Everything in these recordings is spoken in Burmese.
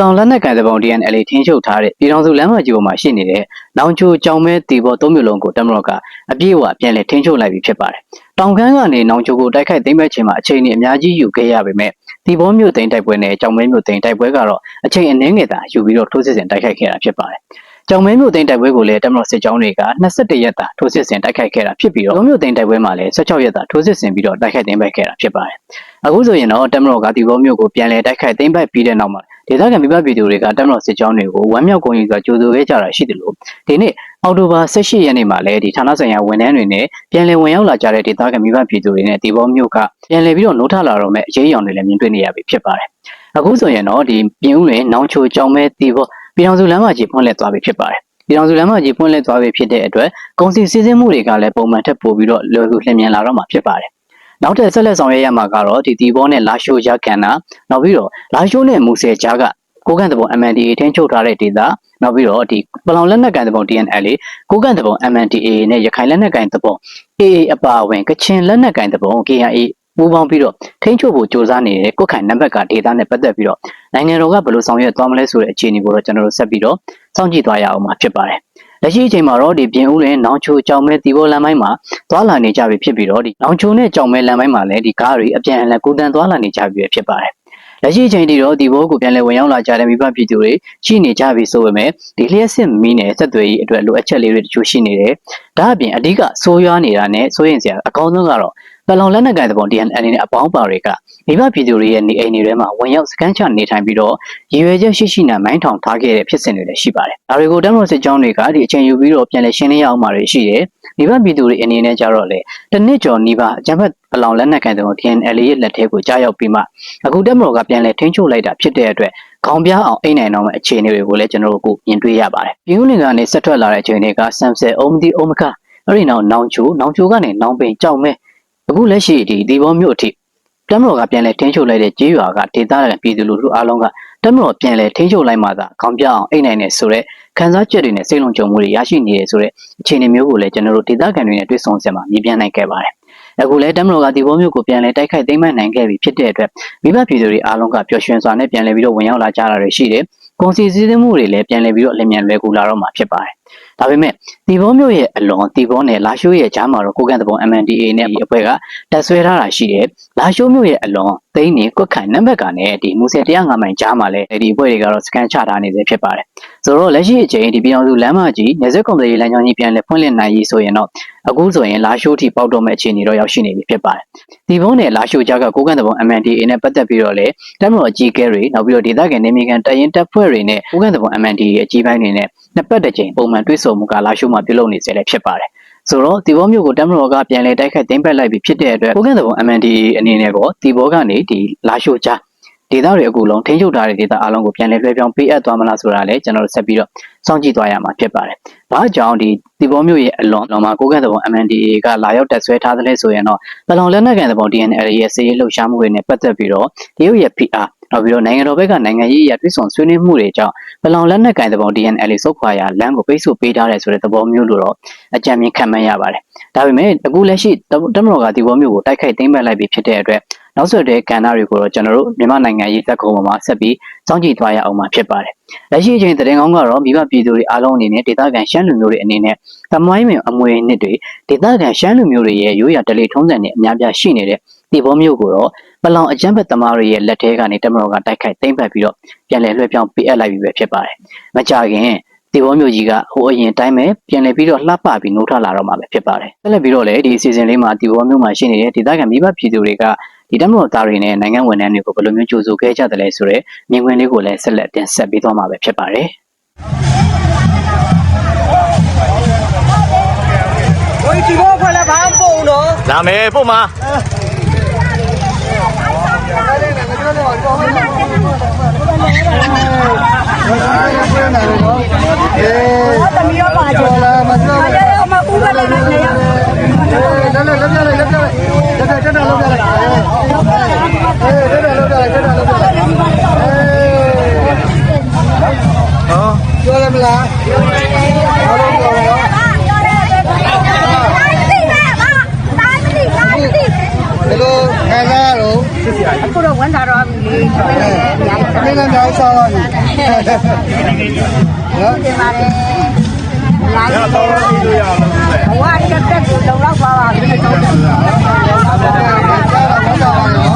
လောင်လက်နက်ကန်သဘောင် DNL ထင်းချုပ်ထားတဲ့ပြည်တော်စုလမ်းမကြီးပေါ်မှာရှိနေတဲ့နောင်ချိုကြောင်မဲတီဘောသုံးမျိုးလုံးကိုတမတော်ကအပြည့်အဝပြန်လည်ထင်းချုပ်လိုက်ပြီဖြစ်ပါတယ်။တောင်ကန်းကနေနောင်ချိုကိုတိုက်ခိုက်သိမ်းမဲ့ချိန်မှာအချိန်ကြီးအများကြီးယူခဲ့ရပေမဲ့တီဘောမျိုးသိမ်းတိုက်ပွဲနဲ့ကြောင်မဲမျိုးသိမ်းတိုက်ပွဲကတော့အချိန်အနည်းငယ်သာယူပြီးတော့ထိုးစစ်ဆင်တိုက်ခိုက်ခဲ့တာဖြစ်ပါတယ်။ ကြောင်မဲမျိုးသိမ်းတိုက်ပွဲကိုလည်းတမတော်စစ်ကြောင်းတွေက21ရက်သာထိုးစစ်ဆင်တိုက်ခိုက်ခဲ့တာဖြစ်ပြီးတော့မျိုးသိမ်းတိုက်ပွဲမှာလည်း16ရက်သာထိုးစစ်ဆင်ပြီးတော့တိုက်ခိုက်သိမ်းပိုက်ခဲ့တာဖြစ်ပါတယ်။အခုဆိုရင်တော့တမတော်ကတီဘောမျိုးကိုပြန်လည်တိုက်ခိုက်သိမ်းပိုက်ပြီးတဲ့နောက်မှာဒေသခံမိဘပြည်သူတွေကတမတော်စစ်ကြောင်းတွေကိုဝမ်းမြောက်ဂုဏ်ယူစွာကြိုဆိုခဲ့ကြတာရှိတယ်လို့ဒီနေ့အောက်တိုဘာ18ရက်နေ့မှာလည်းဒီဌာနဆိုင်ရာဝန်ထမ်းတွေနဲ့ပြန်လည်ဝင်ရောက်လာကြတဲ့ဒေသခံမိဘပြည်သူတွေနဲ့ဒီဘောမျိုးကပြန်လည်ပြီးတော့နိုးထလာတော့မဲ့အရေးအယောင်တွေလည်းမြင်တွေ့နေရပြီဖြစ်ပါတယ်။အခုဆိုရင်တော့ဒီပြင်ဦးလွင်နောင်ချိုကြောင်မဲတီဘော ပြည်တော်စုလမ်းမကြီးဖွင့်လှစ်သွားပြီဖြစ်ပါတယ်။ပြည်တော်စုလမ်းမကြီးဖွင့်လှစ်သွားပြီဖြစ်တဲ့အတွက်ကုန်စည်စည်းစိမ်မှုတွေကလည်းပုံမှန်ထက်ပိုပြီးတော့လွယ်ကူလျင်မြန်လာတော့မှာဖြစ်ပါတယ်။နောက်ထပ်ဆက်လက်ဆောင်ရွက်ရမှာကတော့ဒီတီဘောနဲ့လာရှိုးရကန်နာနောက်ပြီးတော့လာရှိုးနဲ့မူဆယ်ကြားကကိုကန့်တပုံ MNDA ထင်းချုပ်ထားတဲ့ဒေသနောက်ပြီးတော့ဒီပလောင်လက်နက်ကန်တပုံ DNL ကိုကန့်တပုံ MNDA နဲ့ရခိုင်လက်နက်ကန်တပုံ AA အပါအဝင်ကချင်လက်နက်ကန်တပုံ KIA ပူးပေါင်းပြီးတော့ထိန်းချုပ်ဖို့စ조사နေတဲ့ကုတ်ခိုင်နံပါတ်ကဒေတာနဲ့ပတ်သက်ပြီးတော့နိုင်ငံတော်ကဘယ်လိုဆောင်ရွက်သွားမလဲဆိုတဲ့အခြေအနေကိုတော့ကျွန်တော်တို့ဆက်ပြီးတော့စောင့်ကြည့်သွားရအောင်မှာဖြစ်ပါတယ်။လက်ရှိအချိန်မှာတော့ဒီပြင်ဦးလင်းနောင်ချိုကြောင်မဲတီဘောလမ်းပိုင်းမှာသွားလာနေကြပြီဖြစ်ပြီးတော့ဒီနောင်ချိုနဲ့ကြောင်မဲလမ်းပိုင်းမှာလည်းဒီကားတွေအပြန်အလှန်ကူတန်သွားလာနေကြပြီဖြစ်ပါတယ်။လက်ရှိအချိန်ထိတော့ဒီဘောကိုပြန်လည်ဝင်ရောက်လာကြတဲ့မိဘပြည်သူတွေရှိနေကြပြီဆိုပေမဲ့ဒီလျှက်စစ်မီးနဲ့ဆက်သွယ်ရေးအတွက်လိုအပ်ချက်လေးတွေတချို့ရှိနေတယ်။ဒါအပြင်အဓိကဆိုးရွားနေတာနဲ့စိုးရင်စရာအကောင်းဆုံးကတော့ ပလောင်လက်နက်ကိုင်တဲ့ပုံ DNL နဲ့အပေါင်းပါတွေကမိဘပြည်သူတွေရဲ့နေအိမ်တွေထဲမှာဝင်ရောက်စခန်းချနေထိုင်ပြီးတော့ရည်ရွယ်ချက်ရှိရှိနဲ့မိုင်းထောင်ထားခဲ့တဲ့ဖြစ်စဉ်တွေလည်းရှိပါတယ်။ဒါတွေကိုတမန်စစ်ကြောင်းတွေကဒီအချိန်ယူပြီးတော့ပြန်လည်ရှင်းလင်းရအောင်မှာတွေရှိတယ်။မိဘပြည်သူတွေအနေနဲ့ကြတော့လေတစ်နှစ်ကျော်နီးပါးအကြမ်းဖက်ပလောင်လက်နက်ကိုင်တဲ့ပုံ DNL ရဲ့လက်ထဲကိုကြားရောက်ပြီးမှအခုတမန်တော်ကပြန်လည်ထိန်းချုပ်လိုက်တာဖြစ်တဲ့အတွက်ခေါင်းပြားအောင်အိမ်နိုင်တော့မယ့်အခြေအနေတွေကိုလည်းကျွန်တော်တို့ကိုမြင်တွေ့ရပါတယ်။ပြည်ဦးလင်ကနေဆက်ထွက်လာတဲ့အခြေအနေကဆမ်ဆယ်အုံးဒီအုံးမကအဲ့ဒီနောက်နောင်ချိုနောင်ချိုကနေနောင်ပင်ကြောက်မဲ အခုလက်ရှိဒီဒီဘောမြို့အထိတမတော်ကပြန်လဲထင်းချုပ်လိုက်တဲ့ကြေးရွာကဒေသခံပြည်သူလူထုအားလုံးကတမတော်ပြန်လဲထင်းချုပ်လိုက်မှသာခေါင်းပြအောင်အိတ်နိုင်နေဆိုတော့ခန်းစားချက်တွေနဲ့စိတ်လုံးကြုံမှုတွေရရှိနေတယ်ဆိုတော့အခြေအနေမျိုးကိုလည်းကျွန်တော်တို့ဒေသခံတွေနဲ့တွေ့ဆုံစက်မှာမြင်ပြနိုင်ခဲ့ပါတယ်။အခုလည်းတမတော်ကဒီဘောမျိုးကိုပြန်လဲတိုက်ခိုက်သိမ်းမှတ်နိုင်ခဲ့ပြီဖြစ်တဲ့အတွက်မိဘပြည်သူတွေအားလုံးကပျော်ရွှင်စွာနဲ့ပြန်လဲပြီးတော့ဝင်ရောက်လာကြတာတွေရှိတယ်။ကုန်စည်စည်းစိမ်မှုတွေလည်းပြန်လဲပြီးတော့အလျင်မြန်လွယ်ကူလာတော့မှာဖြစ်ပါတယ်။ ဒါပေမဲ့တီဘောမျိုးရဲ့အလွန်တီဘောနဲ့လာရှိုးရဲ့ကြားမှာတော့ကိုကန့်တပုံ MNDA နဲ့ဒီအဖွဲ့ကတက်ဆွဲထားတာရှိတယ်။လာရှိုးမျိုးရဲ့အလွန်သိန်းနေကွက်ခိုင်နံပါတ်ကနဲ့ဒီမူဆယ်105မိုင်ကြားမှာလည်းဒီအဖွဲ့တွေကတော့စကန်ချထားနေစေဖြစ်ပါတယ်။ ဆိုတော့လက်ရှိအချိန်ဒီပြည်အောင်စုလမ်းမကြီးနေဆက်ကုန်ရေးလမ်းကြောင်းကြီးပြန်လဲဖွင့်လှစ်နိုင်ရေးဆိုရင်တော့အခုဆိုရင်လာရှိုးထိပေါက်တော့မဲ့အခြေအနေတော့ရောက်ရှိနေပြီဖြစ်ပါတယ်။ဒီဘုံနဲ့လာရှိုးကြားကကိုကန့်တပုံ MNDA နဲ့ပတ်သက်ပြီးတော့လေတမတော်ကြီးကဲတွေနောက်ပြီးတော့ဒေသခံနေမြေကန်တရင်တပ်ဖွဲ့တွေနဲ့ကိုကန့်တပုံ MNDA အကြီးပိုင်းတွေနဲ့နှစ်ပတ်တစ်ကြိမ်ပုံမှန်တွေ့ဆုံမှုကလာရှိုးမှာပြုလုပ်နေစေလည်းဖြစ်ပါတယ်။ဆိုတော့ဒီဘောမျိုးကိုတမတော်ကပြန်လဲတိုက်ခတ်သိမ်းပတ်လိုက်ပြီးဖြစ်တဲ့အတွက်ကိုကန့်တပုံ MNDA အနေနဲ့ကောဒီဘောကနေဒီလာရှိုးကြား ဒေသတွေအကူလုံးထိန်းချုပ်ထားတဲ့ဒေသအလုံးကိုပြန်လည်လွှဲပြောင်းပေးအပ်သွားမလားဆိုတာလည်းကျွန်တော်တို့ဆက်ပြီးတော့စောင့်ကြည့်သွားရမှာဖြစ်ပါတယ်။ဘာကြောင့်ဒီဒီဘောမျိုးရဲ့အလွန်လောမှာကိုကန့်တပုံ MNDA ကလာရောက်တက်ဆွဲထားတဲ့လဲဆိုရင်တော့ပလောင်လက်နက်ကန်တပုံ DNL ရဲ့စီးရေးလှုပ်ရှားမှုတွေနဲ့ပတ်သက်ပြီးတော့တရုတ်ရဲ့ PR နောက်ပြီးတော့နိုင်ငံတော်ဘက်ကနိုင်ငံရေးအရာတွစ်ဆုံဆွေးနွေးမှုတွေကြောင့်ပလောင်လက်နက်ကန်တပုံ DNL စုတ်ခွာရလမ်းကိုပိတ်ဆို့ပေးထားတယ်ဆိုတဲ့သဘောမျိုးလို့တော့အကြံဉာဏ်ခံမှန်းရပါတယ်။ဒါပေမဲ့အခုလက်ရှိတမတော်ကဒီဘောမျိုးကိုတိုက်ခိုက်သိမ်းပတ်လိုက်ပြီးဖြစ်တဲ့အတွက် နောက်ဆက်တွဲကဏ္ဍတွေကိုတော့ကျွန်တော်တို့မြန်မာနိုင်ငံရေးသက်ခုံပေါ်မှာဆက်ပြီးစောင့်ကြည့်သွားရအောင်မှာဖြစ်ပါတယ်။လက်ရှိအချိန်သတင်းကောင်းကတော့မိဘပြည်သူတွေအားလုံးအနေနဲ့ဒေသခံရှမ်းလူမျိုးတွေအနေနဲ့သမိုင်းဝင်အမွေနှစ်တွေဒေသခံရှမ်းလူမျိုးတွေရဲ့ရိုးရာဓလေ့ထုံးစံတွေအများပြားရှိနေတဲ့ဒီဘောမျိုးကိုတော့ပလောင်အကြမ်းဖက်သမားတွေရဲ့လက်ထဲကနေတမတော်ကတိုက်ခိုက်သိမ်းပတ်ပြီးတော့ပြန်လည်လွှဲပြောင်းပေးအပ်လိုက်ပြီပဲဖြစ်ပါတယ်။မကြခင်ဒီဘောမျိုးကြီးကဟိုအရင်တိုင်းပဲပြန်လည်ပြီးတော့လှပပြီးနှိုးထလာတော့မှာပဲဖြစ်ပါတယ်။ဆက်လက်ပြီးတော့လည်းဒီအစီအစဉ်လေးမှာဒီဘောမျိုးမှာရှိနေတဲ့ဒေသခံမိဘပြည်သူတွေက ဒီတမတော်သားတွေနဲ့နိုင်ငံဝန်ထမ်းတွေကိုဘယ်လိုမျိုးကြိုးဆိုခဲ့ကြတယ်လဲဆိုတော့မြင်ကွင်းလေးကိုလည်းဆက်လက်တင်ဆက်ပေးသွားမှာပဲဖြစ်ပါတယ်။ဝေးဒီဘောခွက်လည်းဘာမှမပုံတော့လာမယ်ပို့မှာသမီးရောပါကြလားမပြောဘူးအမဦးကလည်းနေရ လက်လက်လက်ပြလိုက်လက်ပြလိုက်လက်ပြတက်တာလောက်ပြလိုက်အေးတက်တာလောက်ပြလိုက်တက်တာလောက်ပြလိုက်အေး ဟော ပြောရမလားဘာလို့ပြောလဲဒီလိုခံစားရ တော့အခုတော့ဝန်တာတော့ပြီလေမင်းလည်းများစားတော့တင်ပါတယ်လာရရတော့ပြီးလို့ရအောင်လို့ပဲဘဝတစ်သက်ကိုလုံလောက်ပါပါပြီတော့တယ်ရ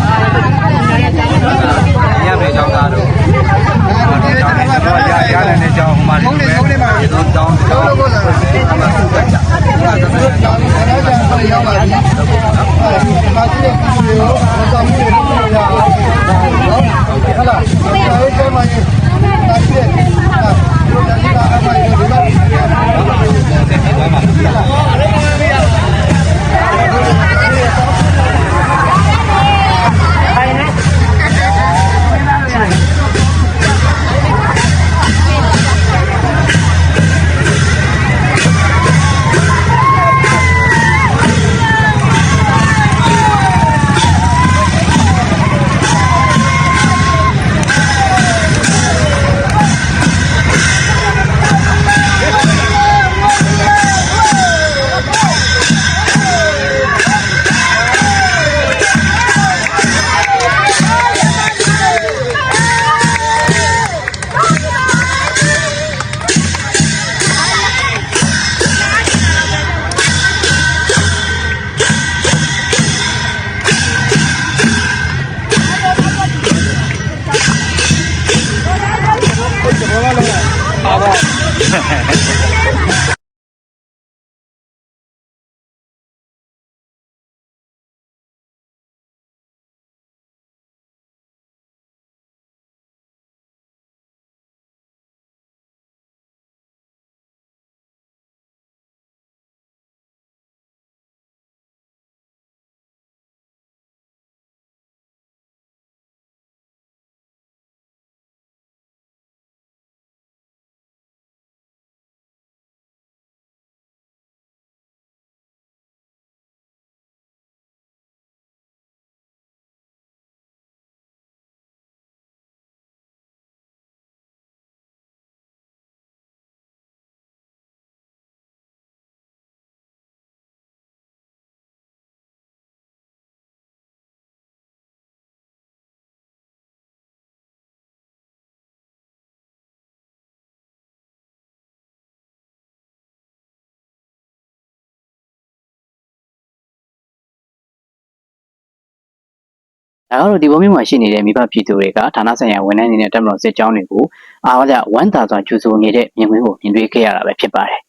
ဒါကတော့ဒီဘုံမျိုးမှာရှိနေတဲ့မိဘပြည်သူတွေကဌာနဆိုင်ရာဝန်ထမ်းတွေနဲ့တက်မတော်စစ်ကြောင်းတွေကိုအားကြဝမ်းသာစွာကြိုဆိုနေတဲ့မြင်ကွင်းကိုမြင်တွေ့ခဲ့ရတာပဲဖြစ်ပါတယ်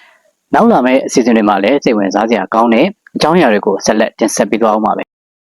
။နောက်လာမယ့်အစီအစဉ်တွေမှာလည်းစိတ်ဝင်စားစရာကောင်းတဲ့အကြောင်းအရာတွေကိုဆက်လက်တင်ဆက်ပေးသွားအောင်ပါပဲ